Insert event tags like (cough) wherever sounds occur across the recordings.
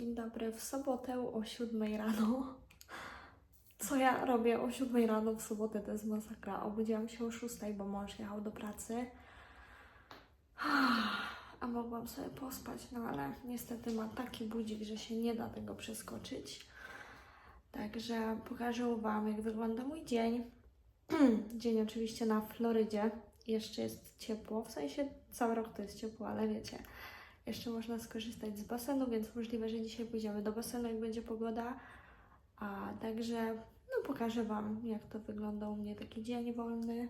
Dzień dobry. W sobotę o 7 rano. Co ja robię o 7 rano w sobotę? To jest masakra. Obudziłam się o 6, bo mąż jechał do pracy. A mogłam sobie pospać, no ale niestety ma taki budzik, że się nie da tego przeskoczyć. Także pokażę Wam, jak wygląda mój dzień. (clears throat) dzień oczywiście na Florydzie. Jeszcze jest ciepło, w sensie cały rok to jest ciepło, ale wiecie, jeszcze można skorzystać z basenu, więc możliwe, że dzisiaj pójdziemy do basenu, jak będzie pogoda. A także no, pokażę Wam, jak to wygląda u mnie taki dzień wolny.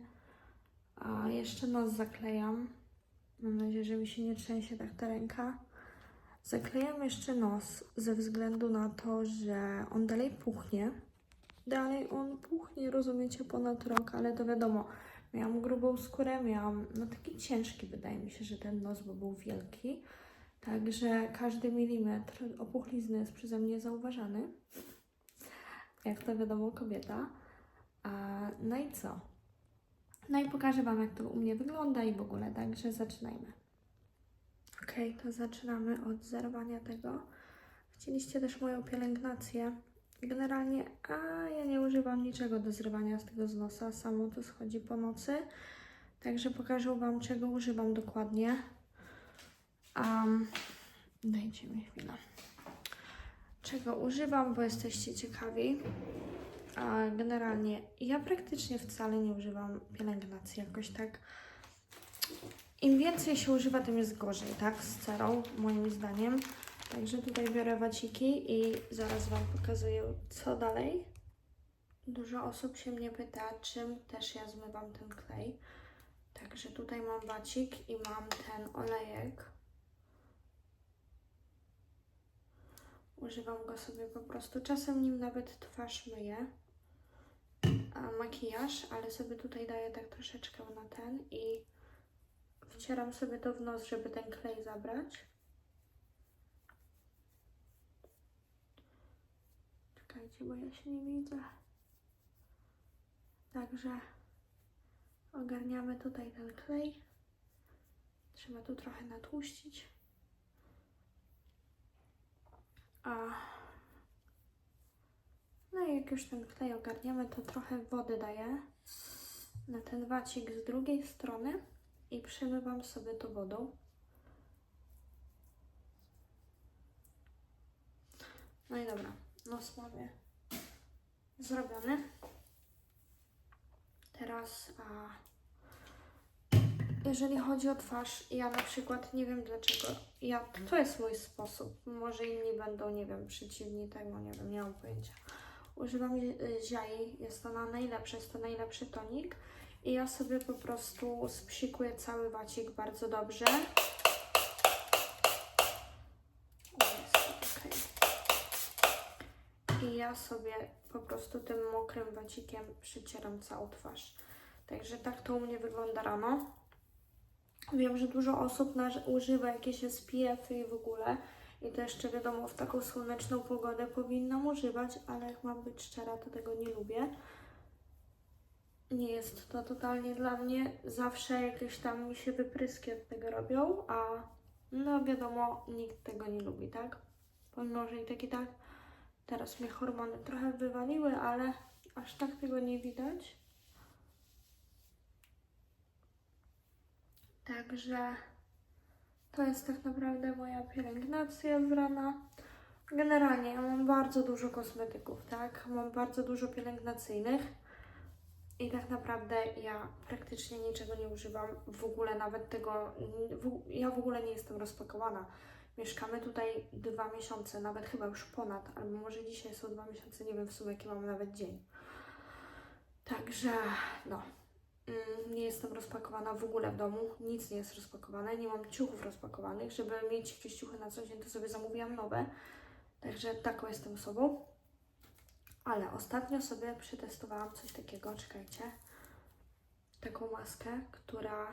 A jeszcze nos zaklejam. Mam nadzieję, że mi się nie trzęsie tak ta ręka. Zaklejam jeszcze nos ze względu na to, że on dalej puchnie. Dalej on puchnie, rozumiecie, ponad rok, ale to wiadomo, miałam grubą skórę, miałam, no taki ciężki wydaje mi się, że ten nos, bo był wielki. Także każdy milimetr opuchlizny jest przeze mnie zauważany. Jak to wiadomo, kobieta. A, no i co? No i pokażę Wam, jak to u mnie wygląda i w ogóle, także zaczynajmy. Ok, to zaczynamy od zerwania tego. Chcieliście też moją pielęgnację. Generalnie, a ja nie używam niczego do zrywania z tego z nosa, samo to schodzi po nocy. Także pokażę Wam, czego używam dokładnie. Um, dajcie mi chwilę. Czego używam, bo jesteście ciekawi. Generalnie ja praktycznie wcale nie używam pielęgnacji jakoś tak. Im więcej się używa, tym jest gorzej, tak? Z cerą, moim zdaniem. Także tutaj biorę waciki i zaraz Wam pokazuję, co dalej. Dużo osób się mnie pyta, czym też ja zmywam ten klej. Także tutaj mam wacik i mam ten olejek. Używam go sobie po prostu. Czasem nim nawet twarz myję. A makijaż, ale sobie tutaj daję tak troszeczkę na ten i wcieram sobie to w nos, żeby ten klej zabrać. Czekajcie, bo ja się nie widzę. Także ogarniamy tutaj ten klej. Trzeba tu trochę natłuścić. A no i jak już ten klej ogarniamy, to trochę wody daję na ten wacik z drugiej strony i przemywam sobie to wodą. No i dobra, nos mamy zrobiony. Teraz, a jeżeli chodzi o twarz, ja na przykład nie wiem dlaczego, ja, to jest mój sposób. Może inni będą, nie wiem, przeciwni temu, nie wiem, nie mam pojęcia. Używam ziai, jest to na najlepsze, jest to najlepszy tonik. I ja sobie po prostu spsikuję cały wacik bardzo dobrze. Jest. I ja sobie po prostu tym mokrym wacikiem przycieram całą twarz. Także tak to u mnie wygląda rano. Wiem, że dużo osób używa jakieś SPF i w ogóle. I to jeszcze wiadomo, w taką słoneczną pogodę powinnam używać, ale jak mam być szczera, to tego nie lubię. Nie jest to totalnie dla mnie. Zawsze jakieś tam mi się wypryski od tego robią, a no wiadomo, nikt tego nie lubi, tak? Pomimo, że i tak i tak teraz mnie hormony trochę wywaliły, ale aż tak tego nie widać. Także to jest tak naprawdę moja pielęgnacja z rana. Generalnie ja mam bardzo dużo kosmetyków, tak? Mam bardzo dużo pielęgnacyjnych i tak naprawdę ja praktycznie niczego nie używam. W ogóle nawet tego, w, ja w ogóle nie jestem rozpakowana. Mieszkamy tutaj dwa miesiące, nawet chyba już ponad, albo może dzisiaj są dwa miesiące, nie wiem w sumie jaki mam nawet dzień. Także no, nie jestem rozpakowana w ogóle w domu, nic nie jest rozpakowane, nie mam ciuchów rozpakowanych, żeby mieć jakieś ciuchy na co dzień, to sobie zamówiłam nowe, także taką jestem osobą. Ale ostatnio sobie przetestowałam coś takiego, czekajcie, taką maskę, która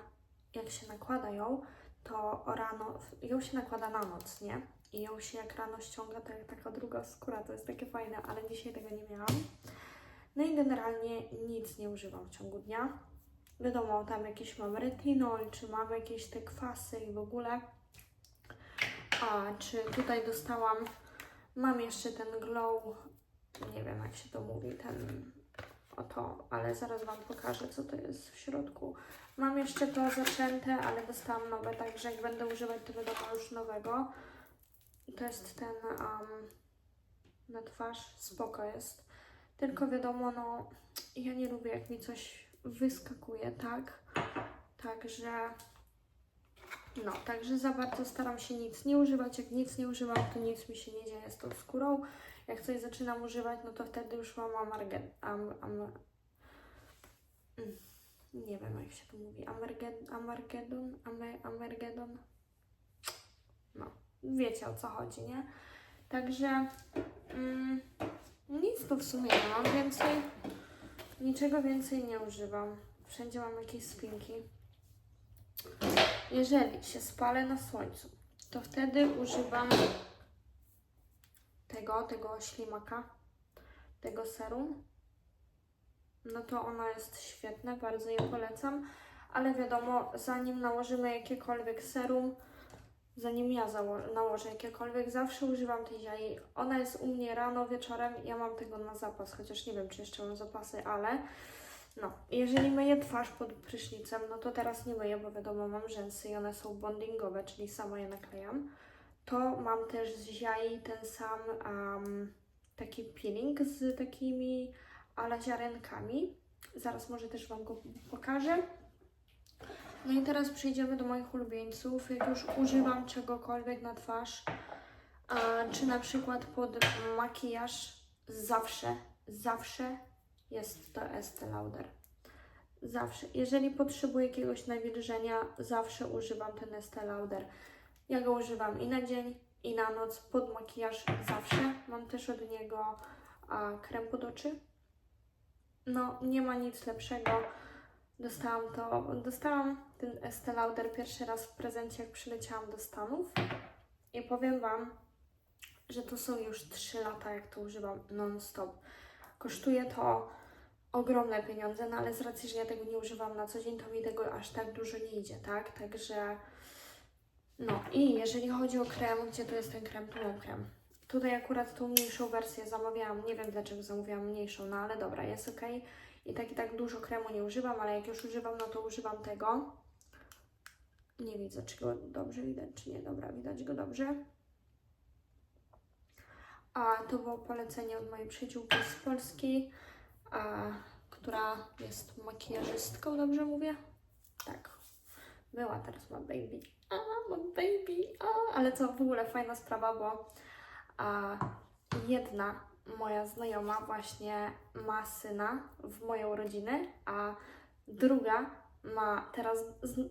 jak się nakłada ją, to rano, ją się nakłada na noc, nie? I ją się jak rano ściąga, to jak taka druga skóra, to jest takie fajne, ale dzisiaj tego nie miałam. No i generalnie nic nie używam w ciągu dnia. Wiadomo, tam jakiś mam retinol, czy mam jakieś te kwasy i w ogóle. A, czy tutaj dostałam Mam jeszcze ten glow, nie wiem jak się to mówi, ten oto, ale zaraz Wam pokażę co to jest w środku. Mam jeszcze to zaczęte, ale dostałam nowe, także jak będę używać to wiadomo już nowego. To jest ten um, na twarz, spoko jest. Tylko wiadomo, no ja nie lubię jak mi coś wyskakuje, tak? Także no, także za bardzo staram się nic nie używać. Jak nic nie używam, to nic mi się nie dzieje z tą skórą. Jak coś zaczynam używać, no to wtedy już mam amarged... Am, am, mm, nie wiem jak się to mówi. Amarged, amargedon? Amer, amergedon? No, wiecie o co chodzi, nie? Także mm, nic tu w sumie nie mam więcej. Niczego więcej nie używam. Wszędzie mam jakieś spinki. Jeżeli się spalę na słońcu, to wtedy używam tego, tego ślimaka, tego serum. No to ono jest świetne, bardzo je polecam. Ale wiadomo, zanim nałożymy jakiekolwiek serum, zanim ja nałożę jakiekolwiek, zawsze używam tej ziai. Ona jest u mnie rano, wieczorem, ja mam tego na zapas, chociaż nie wiem, czy jeszcze mam zapasy, ale no, jeżeli myję twarz pod prysznicem, no to teraz nie myję, bo wiadomo, mam rzęsy i one są bondingowe, czyli sama je naklejam. To mam też z ziai ten sam um, taki peeling z takimi ala ziarenkami. Zaraz może też Wam go pokażę. No i teraz przejdziemy do moich ulubieńców. Jak już używam czegokolwiek na twarz, czy na przykład pod makijaż, zawsze, zawsze jest to Estee Lauder. Zawsze. Jeżeli potrzebuję jakiegoś nawilżenia, zawsze używam ten Estee Lauder. Ja go używam i na dzień, i na noc, pod makijaż, zawsze. Mam też od niego a, krem pod oczy. No, nie ma nic lepszego. Dostałam to, dostałam ten Estee Lauder pierwszy raz w prezencie, jak przyleciałam do Stanów. I powiem Wam, że to są już 3 lata, jak to używam non-stop. Kosztuje to ogromne pieniądze, no ale z racji, że ja tego nie używam na co dzień, to mi tego aż tak dużo nie idzie, tak? Także no i jeżeli chodzi o krem, gdzie to jest ten krem, tu mam krem. Tutaj akurat tą mniejszą wersję zamawiałam, nie wiem dlaczego zamówiłam mniejszą, no ale dobra, jest ok. I tak i tak dużo kremu nie używam, ale jak już używam, no to używam tego. Nie widzę, czy go dobrze widać, czy nie. Dobra, widać go dobrze. A to było polecenie od mojej przyjaciółki z Polski, a, która jest makijażystką, dobrze mówię? Tak. Była, teraz ma baby. A, ma baby. A, ale co w ogóle fajna sprawa, bo a, jedna moja znajoma właśnie ma syna w moją rodzinę, a druga ma teraz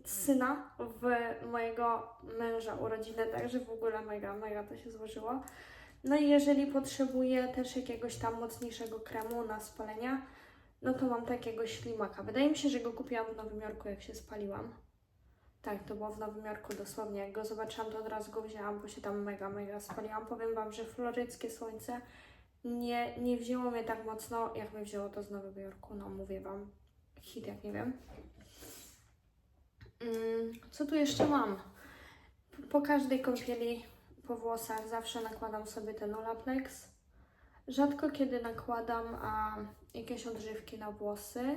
syna w mojego męża urodziny, także w ogóle mega, mega to się złożyło. No i jeżeli potrzebuję też jakiegoś tam mocniejszego kremu na spalenia, no to mam takiego ślimaka. Wydaje mi się, że go kupiłam w Nowym Jorku, jak się spaliłam. Tak, to było w Nowym Jorku dosłownie. Jak go zobaczyłam, to od razu go wzięłam, bo się tam mega, mega spaliłam. Powiem Wam, że floryckie słońce nie, nie wzięło mnie tak mocno, jak wzięło to z Nowego Jorku. No, mówię Wam, hit jak nie wiem. Mm, co tu jeszcze mam? Po każdej kąpieli po włosach zawsze nakładam sobie ten Olaplex. Rzadko kiedy nakładam a, jakieś odżywki na włosy,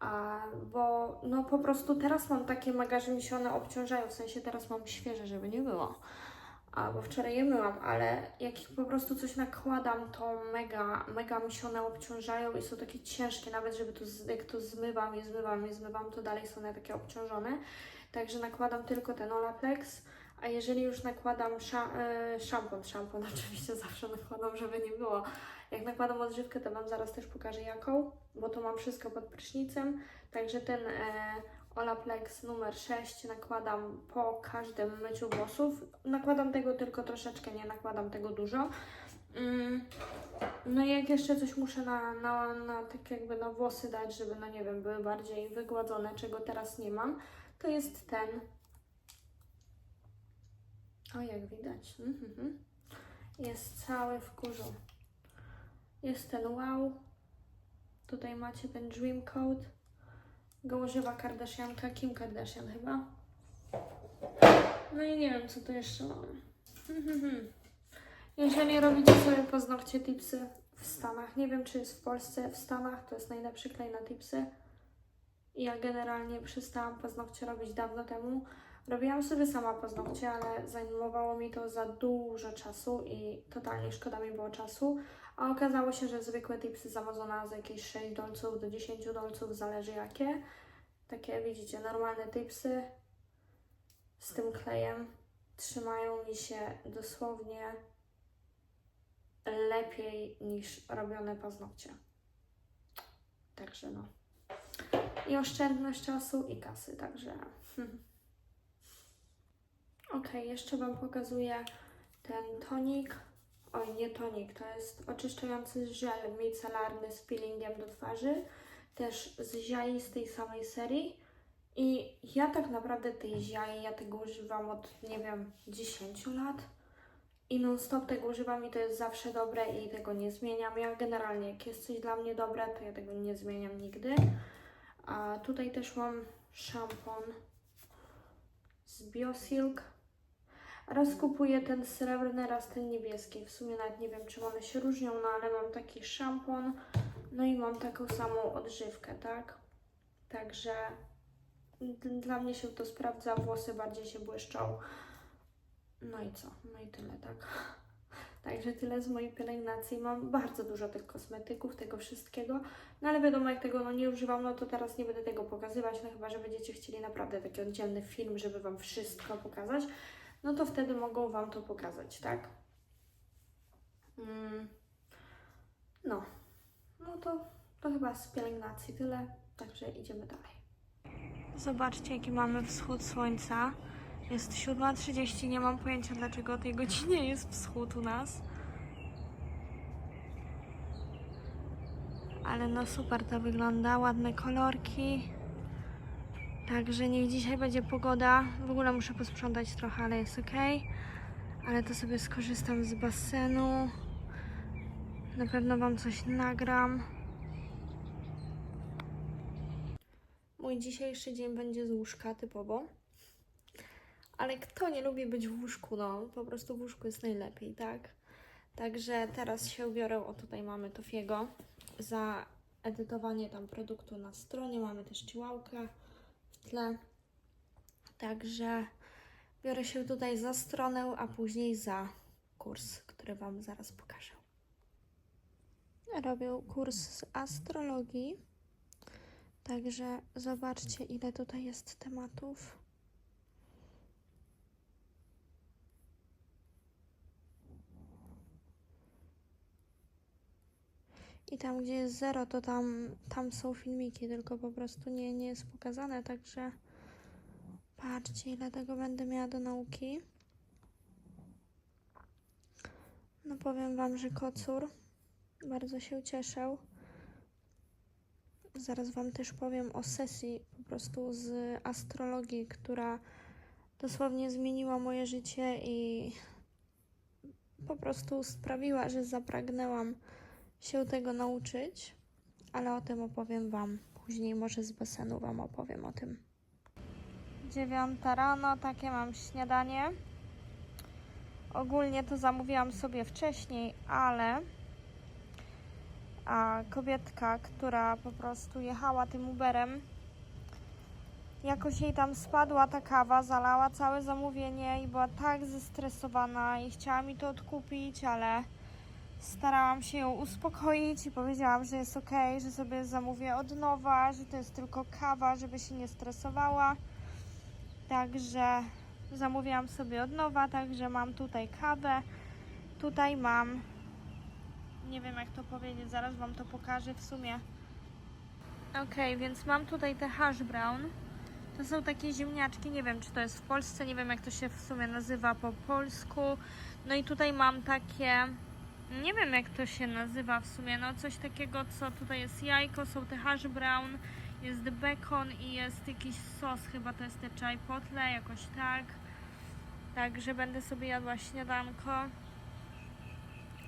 a, bo no po prostu teraz mam takie mega, że mi się one obciążają, w sensie teraz mam świeże, żeby nie było. A, bo wczoraj je myłam, ale jak po prostu coś nakładam, to mega, mega mi się one obciążają i są takie ciężkie, nawet żeby to, jak to zmywam i zmywam i zmywam, to dalej są one takie obciążone. Także nakładam tylko ten Olaplex, a jeżeli już nakładam szam- e, szampon, szampon (laughs) oczywiście zawsze nakładam, żeby nie było. Jak nakładam odżywkę, to Wam zaraz też pokażę jaką, bo to mam wszystko pod prysznicem. Także ten e, Olaplex numer 6 nakładam po każdym myciu włosów. Nakładam tego tylko troszeczkę, nie nakładam tego dużo. Mm, No i jak jeszcze coś muszę na, na, na tak jakby na włosy dać, żeby no nie wiem, były bardziej wygładzone, czego teraz nie mam, to jest ten. O, jak widać. Mhm. Jest cały w kurzu. Jest ten wow. Tutaj macie ten Dream Coat. Go używa Kardashianka, Kim Kardashian chyba. No i nie wiem, co tu jeszcze mam. (laughs) Jeżeli robicie sobie paznokcie tipsy w Stanach, nie wiem czy jest w Polsce, w Stanach to jest najlepszy klej na tipsy. Ja generalnie przestałam paznokcie robić dawno temu. Robiłam sobie sama paznokcie, ale zajmowało mi to za dużo czasu i totalnie szkoda mi było czasu. A okazało się, że zwykłe tipsy z Amazona za jakieś 6 dolców do 10 dolców, zależy jakie. Takie widzicie, normalne tipsy z tym klejem trzymają mi się dosłownie lepiej niż robione paznokcie. Także no. I oszczędność czasu i kasy, także. (laughs) Ok, jeszcze Wam pokazuję ten tonik. Oj, nie tonik, to jest oczyszczający żel micelarny z peelingiem do twarzy. Też z ziai z tej samej serii. I ja tak naprawdę tej ziai, ja tego używam od, nie wiem, 10 lat. I non stop tego używam i to jest zawsze dobre i tego nie zmieniam. Ja generalnie, jak jest coś dla mnie dobre, to ja tego nie zmieniam nigdy. A tutaj też mam szampon z Biosilk. Raz kupuję ten srebrny, raz ten niebieski. W sumie nawet nie wiem, czy one się różnią, no ale mam taki szampon. No i mam taką samą odżywkę, tak? Także dla mnie się to sprawdza, włosy bardziej się błyszczą. No i co? No i tyle, tak. (laughs) Także tyle z mojej pielęgnacji. Mam bardzo dużo tych kosmetyków, tego wszystkiego. No ale wiadomo, jak tego no, nie używam, no to teraz nie będę tego pokazywać. No chyba, że będziecie chcieli naprawdę taki oddzielny film, żeby Wam wszystko pokazać. No to wtedy mogą Wam to pokazać, tak? Mm. No. No to, to chyba z pielęgnacji tyle. Także idziemy dalej. Zobaczcie, jaki mamy wschód słońca. Jest 7.30, nie mam pojęcia dlaczego o tej godzinie jest wschód u nas. Ale no super to wygląda, ładne kolorki. Także niech dzisiaj będzie pogoda. W ogóle muszę posprzątać trochę, ale jest ok. Ale to sobie skorzystam z basenu. Na pewno Wam coś nagram. Mój dzisiejszy dzień będzie z łóżka typowo. Ale kto nie lubi być w łóżku? No, po prostu w łóżku jest najlepiej, tak? Także teraz się ubiorę. O, tutaj mamy Tofiego za edytowanie tam produktu na stronie. Mamy też ciłałkę tle. Także biorę się tutaj za stronę, a później za kurs, który Wam zaraz pokażę. Robię kurs z astrologii. Także zobaczcie, ile tutaj jest tematów. I tam, gdzie jest zero, to tam, tam są filmiki, tylko po prostu nie, nie jest pokazane, także patrzcie, ile tego będę miała do nauki. No powiem Wam, że kocur bardzo się cieszę. Zaraz Wam też powiem o sesji po prostu z astrologii, która dosłownie zmieniła moje życie i po prostu sprawiła, że zapragnęłam się tego nauczyć, ale o tym opowiem Wam później, może z basenu Wam opowiem o tym. Dziewiąta rano, takie mam śniadanie. Ogólnie to zamówiłam sobie wcześniej, ale a kobietka, która po prostu jechała tym Uberem, jakoś jej tam spadła ta kawa, zalała całe zamówienie i była tak zestresowana i chciała mi to odkupić, ale starałam się ją uspokoić i powiedziałam, że jest ok, że sobie zamówię od nowa, że to jest tylko kawa, żeby się nie stresowała. Także zamówiłam sobie od nowa, także mam tutaj kawę. Tutaj mam, nie wiem jak to powiedzieć, zaraz Wam to pokażę w sumie. Ok, więc mam tutaj te hash brown. To są takie ziemniaczki, nie wiem czy to jest w Polsce, nie wiem jak to się w sumie nazywa po polsku. No i tutaj mam takie, nie wiem jak to się nazywa w sumie, no coś takiego co tutaj jest jajko, są te hash brown, jest bacon i jest jakiś sos, chyba to jest te chai potle, jakoś tak. Także będę sobie jadła śniadanko.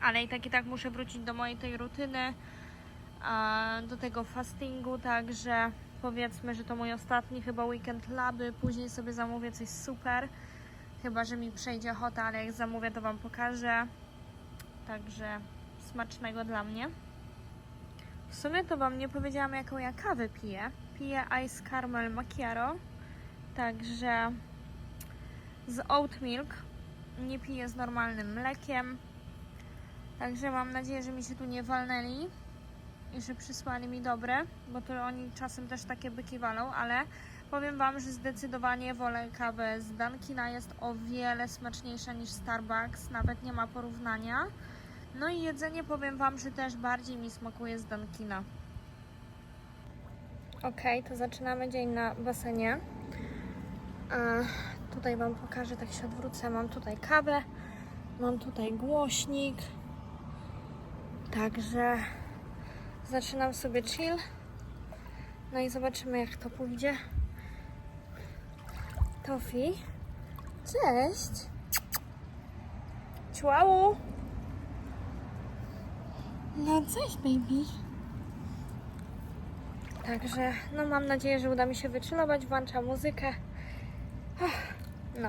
Ale i tak i tak muszę wrócić do mojej tej rutyny, do tego fastingu, także powiedzmy, że to mój ostatni chyba weekend laby, później sobie zamówię coś super. Chyba, że mi przejdzie ochota, ale jak zamówię, to Wam pokażę. Także smacznego dla mnie. W sumie to Wam nie powiedziałam, jaką ja kawę piję. Piję Ice Caramel Macchiato, także z oat milk. Nie piję z normalnym mlekiem. Także mam nadzieję, że mi się tu nie walnęli i że przysłali mi dobre, bo to oni czasem też takie byki walą, ale powiem Wam, że zdecydowanie wolę kawę z Dunkina. Jest o wiele smaczniejsza niż Starbucks, nawet nie ma porównania. No i jedzenie powiem Wam, że też bardziej mi smakuje z Dunkina. Ok, to zaczynamy dzień na basenie. E, tutaj Wam pokażę, tak się odwrócę. Mam tutaj kawę, mam tutaj głośnik. Także zaczynam sobie chill. No i zobaczymy, jak to pójdzie. Tofi. Cześć. Ciao. No cześć, baby. Także, no mam nadzieję, że uda mi się wychillować. Włączam muzykę. No.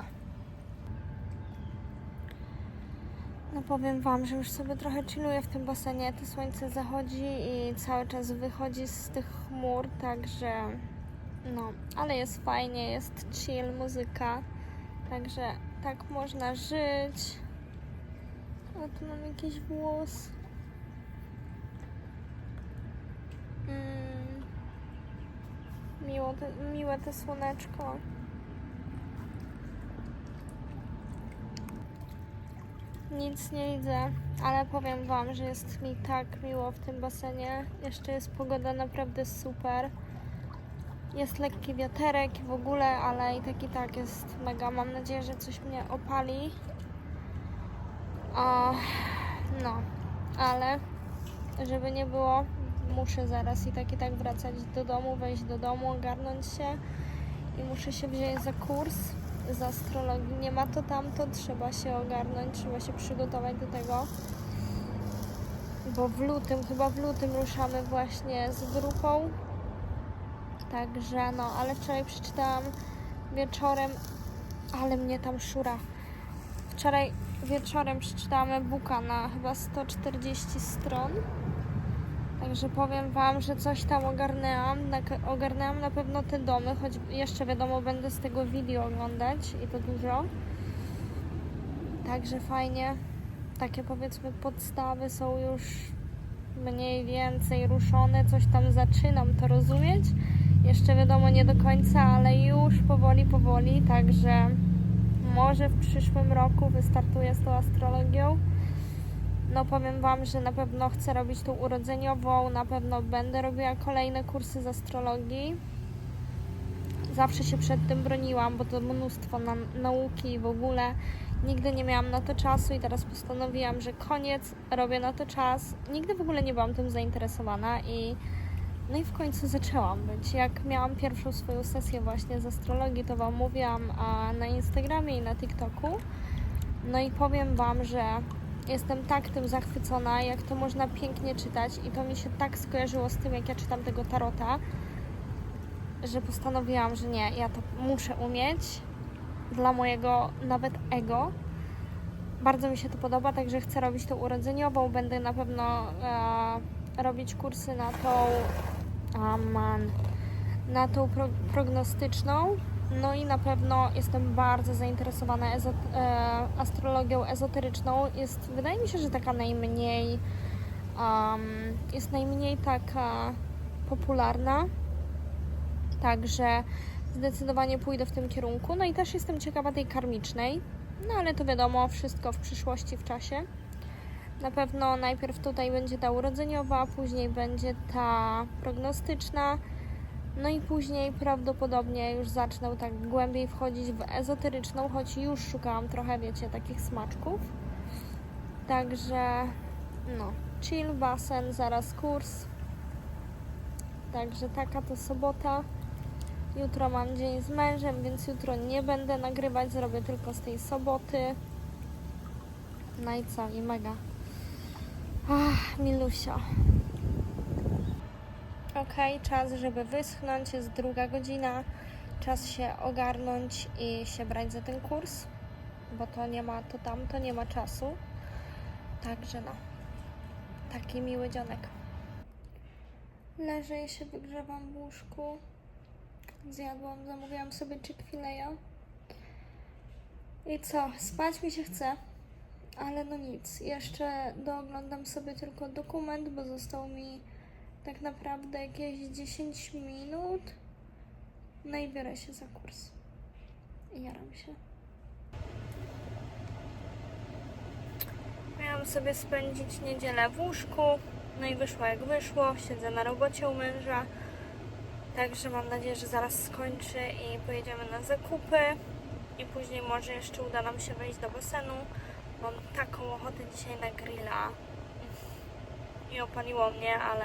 No powiem Wam, że już sobie trochę chilluję w tym basenie. To słońce zachodzi i cały czas wychodzi z tych chmur, także no, ale jest fajnie, jest chill, muzyka. Także tak można żyć. A tu mam jakiś włos. Mm. Miło te, miłe to słoneczko. Nic nie widzę, ale powiem Wam, że jest mi tak miło w tym basenie. Jeszcze jest pogoda naprawdę super. Jest lekki wiaterek w ogóle, ale i tak i tak jest mega. Mam nadzieję, że coś mnie opali. A, no, ale żeby nie było, muszę zaraz i tak i tak wracać do domu, wejść do domu, ogarnąć się i muszę się wziąć za kurs z astrologii. Nie ma to tamto, trzeba się ogarnąć, trzeba się przygotować do tego. Bo w lutym, chyba w lutym ruszamy właśnie z grupą. Także no, ale wczoraj przeczytałam wieczorem, ale mnie tam szura. Wczoraj wieczorem przeczytałam e-booka na chyba 140 stron. Także powiem Wam, że coś tam ogarnęłam. Na, ogarnęłam na pewno te domy, choć jeszcze wiadomo, będę z tego video oglądać i to dużo. Także fajnie. Takie powiedzmy podstawy są już mniej więcej ruszone. Coś tam zaczynam to rozumieć. Jeszcze wiadomo nie do końca, ale już powoli, powoli. Także może w przyszłym roku wystartuję z tą astrologią. No powiem Wam, że na pewno chcę robić tą urodzeniową, na pewno będę robiła kolejne kursy z astrologii. Zawsze się przed tym broniłam, bo to mnóstwo na, nauki i w ogóle nigdy nie miałam na to czasu i teraz postanowiłam, że koniec, robię na to czas. Nigdy w ogóle nie byłam tym zainteresowana i no i w końcu zaczęłam być. Jak miałam pierwszą swoją sesję właśnie z astrologii, to Wam mówiłam na Instagramie i na TikToku. No i powiem Wam, że jestem tak tym zachwycona, jak to można pięknie czytać i to mi się tak skojarzyło z tym, jak ja czytam tego tarota, że postanowiłam, że nie, ja to muszę umieć dla mojego nawet ego. Bardzo mi się to podoba, także chcę robić tą urodzeniową. Będę na pewno e, robić kursy na tą a man, na tą pro, prognostyczną. No i na pewno jestem bardzo zainteresowana e, astrologią ezoteryczną. Jest, wydaje mi się, że taka najmniej um, jest najmniej taka popularna. Także zdecydowanie pójdę w tym kierunku. No i też jestem ciekawa tej karmicznej. No ale to wiadomo, wszystko w przyszłości, w czasie. Na pewno najpierw tutaj będzie ta urodzeniowa, później będzie ta prognostyczna. No i później prawdopodobnie już zacznę tak głębiej wchodzić w ezoteryczną, choć już szukałam trochę, wiecie, takich smaczków. Także, no, chill, basen, zaraz kurs. Także taka to sobota. Jutro mam dzień z mężem, więc jutro nie będę nagrywać, zrobię tylko z tej soboty. No i co, i mega. Ach, milusia. Ok, czas, żeby wyschnąć, jest druga godzina. Czas się ogarnąć i się brać za ten kurs, bo to nie ma, to tam, to nie ma czasu. Także no, taki miły dzionek. Leżę i się wygrzewam w łóżku. Zjadłam, zamówiłam sobie Chick-fil-A. I co? Spać mi się chce, ale no nic. Jeszcze dooglądam sobie tylko dokument, bo zostało mi tak naprawdę jakieś 10 minut. No i biorę się za kurs. I jaram się. Miałam sobie spędzić niedzielę w łóżku, no i wyszło jak wyszło. Siedzę na robocie u męża, także mam nadzieję, że zaraz skończy i pojedziemy na zakupy. I później może jeszcze uda nam się wejść do basenu. Mam taką ochotę dzisiaj na grilla. I opaliło mnie, ale